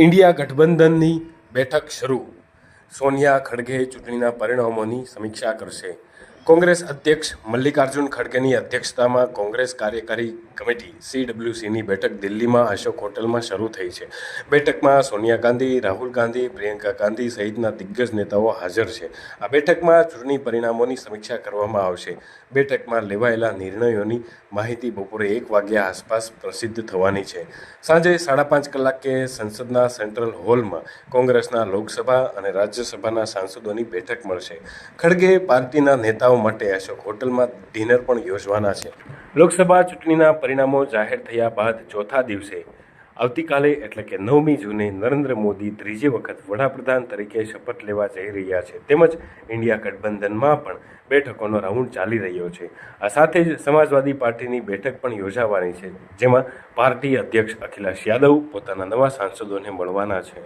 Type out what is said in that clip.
India ગઠબંધનની બેઠક શરૂ. સોનિયા ખડગે ચૂંટણીના પરિણામોની સમીક્ષા કરશે. કોંગ્રેસ અધ્યક્ષ મલ્લિકાર્જુન ખડગેની અધ્યક્ષતામાં કોંગ્રેસ કાર્યકારી કમિટી સીડબ્લ્યુસીની બેઠક દિલ્હીમાં અશોક હોટલમાં શરૂ થઈ છે. બેઠકમાં સોનિયા ગાંધી, રાહુલ ગાંધી, પ્રિયંકા ગાંધી સહિતના દિગ્ગજ નેતાઓ હાજર છે. આ બેઠકમાં ચૂંટણી પરિણામોની સમીક્ષા કરવામાં આવશે. બેઠકમાં લેવાયેલા નિર્ણયોની માહિતી બપોરે એક વાગ્યા આસપાસ પ્રસિદ્ધ થવાની છે. સાંજે સાડા પાંચ કલાકે સંસદના સેન્ટ્રલ હોલમાં કોંગ્રેસના લોકસભા અને રાજ્યસભાના સાંસદોની બેઠક મળશે. ખડગે પાર્ટીના નેતાઓ માટે અશોક હોટલમાં ડિનર પણ યોજવાના છે. લોકસભા ચૂંટણીના પરિણામો જાહેર થયા બાદ ચોથા દિવસે, આવતીકાલે એટલે કે નવમી જૂને નરેન્દ્ર મોદી ત્રીજી વખત વડાપ્રધાન તરીકે શપથ લેવા જઈ રહ્યા છે. તેમજ ઇન્ડિયા ગઠબંધનમાં પણ બેઠકોનો રાઉન્ડ ચાલી રહ્યો છે. આ સાથે જ સમાજવાદી પાર્ટીની બેઠક પણ યોજાવાની છે, જેમાં પાર્ટી અધ્યક્ષ અખિલેશ યાદવ પોતાના નવા સાંસદોને મળવાના છે.